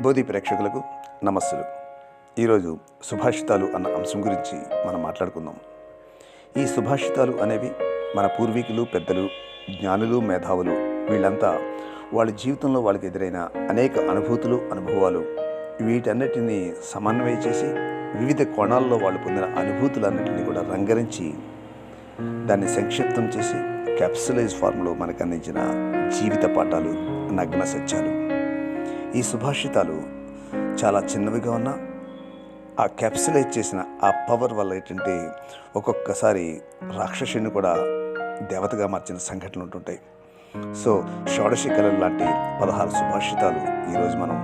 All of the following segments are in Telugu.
బోధి ప్రేక్షకులకు నమస్సులు. ఈరోజు సుభాషితాలు అన్న అంశం గురించి మనం మాట్లాడుకుందాం. ఈ సుభాషితాలు అనేవి మన పూర్వీకులు పెద్దలు జ్ఞానులు మేధావులు వీళ్ళంతా వాళ్ళ జీవితంలో వాళ్ళకి ఎదురైన అనేక అనుభూతులు అనుభవాలు. వీటన్నిటినీ సమన్వయం చేసి వివిధ కోణాల్లో వాళ్ళు పొందిన అనుభూతులన్నింటినీ కూడా రంగరించి దాన్ని సంక్షిప్తం చేసి క్యాప్సులైజ్ ఫార్మ్లో మనకు అందించిన జీవిత పాఠాలు నగ్న సత్యాలు. ఈ సుభాషితాలు చాలా చిన్నవిగా ఉన్నా ఆ క్యాప్సులైజ్ చేసిన ఆ పవర్ వల్ల ఏంటంటే ఒక్కొక్కసారి రాక్షసుని కూడా దేవతగా మార్చిన సంఘటనలు ఉంటుంటాయి. సో షోడశి కళలు లాంటి పదహారు సుభాషితాలు ఈరోజు మనం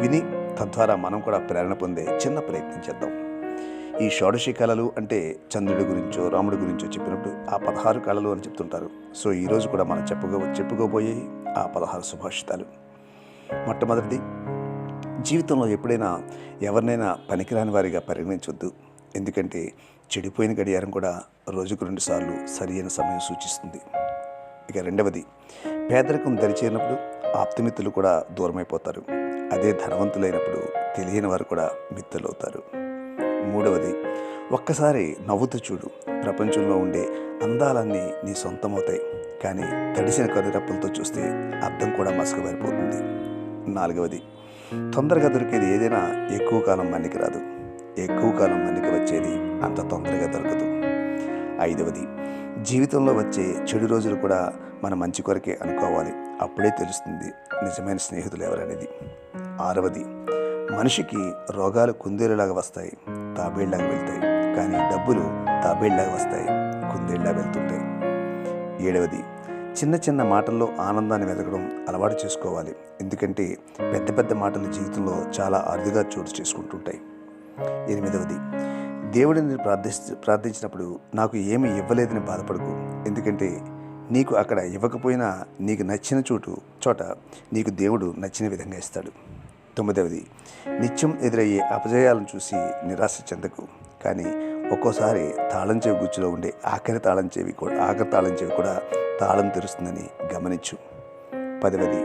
విని తద్వారా మనం కూడా ప్రేరణ పొందే చిన్న ప్రయత్నం చేద్దాం. ఈ షోడశి కళలు అంటే చంద్రుడి గురించో రాముడి గురించో చెప్పినప్పుడు ఆ పదహారు కళలు అని చెప్తుంటారు. సో ఈరోజు కూడా మనం చెప్పుకో చెప్పుకోబోయే ఆ పదహారు సుభాషితాలు. మొట్టమొదటిది జీవితంలో ఎప్పుడైనా ఎవరినైనా పనికిరాని వారిగా పరిగణించొద్దు. ఎందుకంటే చెడిపోయిన గడియారం కూడా రోజుకు రెండుసార్లు సరియైన సమయం సూచిస్తుంది. ఇక రెండవది పేదరికం దరిచేరినప్పుడు ఆప్తమిత్తులు కూడా దూరమైపోతారు. అదే ధనవంతులైనప్పుడు తెలియని వారు కూడా మిత్రులవుతారు. మూడవది ఒక్కసారి నవ్వుతూ చూడు. ప్రపంచంలో ఉండే అందాలన్నీ నీ సొంతమవుతాయి. కానీ తడిసిన కనురెప్పలతో చూస్తే అర్థం కూడా మసకబారిపోతుంది. నాలుగవది. తొందరగా దొరికేది ఏదైనా ఎక్కువ కాలం మన్నికి రాదు. ఎక్కువ కాలం మన్నికి వచ్చేది అంత తొందరగా దొరకదు. ఐదవది జీవితంలో వచ్చే చెడు రోజులు కూడా మన మంచి కొరకే అనుకోవాలి. అప్పుడే తెలుస్తుంది నిజమైన స్నేహితులు ఎవరనేది. ఆరవది మనిషికి రోగాలు కుందేలులాగా వస్తాయి తాబేళ్ళాగా వెళ్తాయి. కానీ డబ్బులు తాబేళ్ళాగా వస్తాయి కుందేళ్ళా వెళ్తుంటాయి. ఏడవది చిన్న చిన్న మాటల్లో ఆనందాన్ని వెతకడం అలవాటు చేసుకోవాలి. ఎందుకంటే పెద్ద పెద్ద మాటలు జీవితంలో చాలా అరుదుగా చోటు చేసుకుంటుంటాయి. ఎనిమిదవది దేవుడిని ప్రార్థి ప్రార్థించినప్పుడు నాకు ఏమి ఇవ్వలేదని బాధపడకు. ఎందుకంటే నీకు అక్కడ ఇవ్వకపోయినా నీకు నచ్చిన చోటు చోట నీకు దేవుడు నచ్చిన విధంగా ఇస్తాడు. తొమ్మిదవది నిత్యం ఎదురయ్యే అపజయాలను చూసి నిరాశ చెందకు. కానీ ఒక్కోసారి తాళం చెవి గుచ్చులో ఉండే ఆఖరి తాళం చెవి కూడా ఆఖరి తాళం చెవి కూడా తాళం తెరుస్తుందని గమనించు. పదవది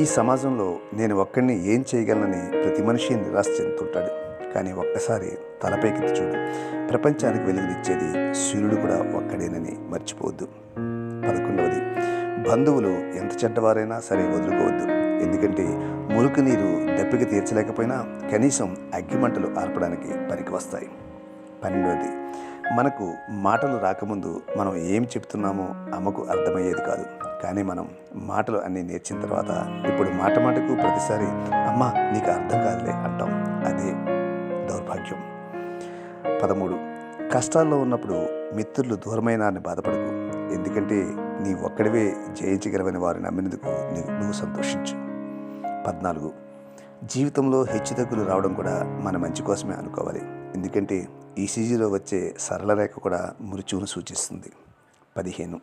ఈ సమాజంలో నేను ఒక్కడిని ఏం చేయగలనని ప్రతి మనిషి నిరాశ చెందుతుంటాడు. కానీ ఒక్కసారి తలపైకెత్తి చూడు. ప్రపంచానికి వెలుగునిచ్చేది సూర్యుడు కూడా ఒక్కడేనని మర్చిపోవద్దు. పదకొండవది బంధువులు ఎంత చెడ్డవారైనా సరే వదులుకోవద్దు. ఎందుకంటే మురికి నీరు దెప్పిక తీర్చలేకపోయినా కనీసం అగ్గిమంటలు ఆర్పడానికి పనికి వస్తాయి. పన్నెండవది మనకు మాటలు రాకముందు మనం ఏం చెప్తున్నామో అమ్మకు అర్థమయ్యేది కాదు. కానీ మనం మాటలు అన్నీ నేర్చిన తర్వాత ఇప్పుడు మాట మాటకు ప్రతిసారి అమ్మ నీకు అర్థం కాదులే అంటాం. అదే దౌర్భాగ్యం. పదమూడు. కష్టాల్లో ఉన్నప్పుడు మిత్రులు దూరమైన బాధపడకు. ఎందుకంటే నీ ఒక్కడివే జయించగలవని వారు నమ్మినందుకు నువ్వు సంతోషించు. పద్నాలుగు. జీవితంలో హెచ్చుతగ్గులు రావడం కూడా మన మంచి కోసమే అనుకోవాలి. ఎందుకంటే ఈసీజీలో వచ్చే సరళ రేఖ కూడా మృత్యువును సూచిస్తుంది. పదిహేను.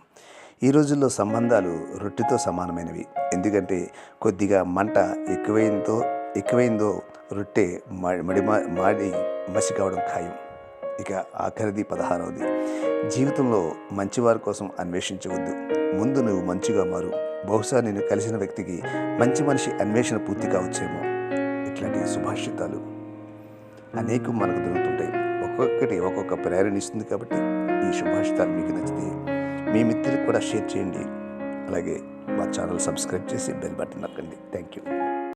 ఈ రోజుల్లో సంబంధాలు రొట్టెతో సమానమైనవి. ఎందుకంటే కొద్దిగా మంట ఎక్కువైందో ఎక్కువైందో రొట్టె మడి మాడి మసి కావడం ఖాయం. ఇక ఆఖరిది పదహారవది. జీవితంలో మంచివారి కోసం అన్వేషించవద్దు. ముందు నువ్వు మంచిగా మారు. బహుశా నేను కలిసిన వ్యక్తికి మంచి మనిషి అన్వేషణ పూర్తి కావచ్చేమో. ఇట్లాంటి సుభాషితాలు అనేకం మనకు దొరుకుతుంటాయి. ఒక్కొక్కటి ఒక్కొక్క ప్రేరణ ఇస్తుంది కాబట్టి ఈ సుభాషితాలు మీకు నచ్చితే మీ మిత్రులకు కూడా షేర్ చేయండి. అలాగే మా ఛానల్ సబ్స్క్రైబ్ చేసి బెల్ బటన్ నొక్కండి. Thank you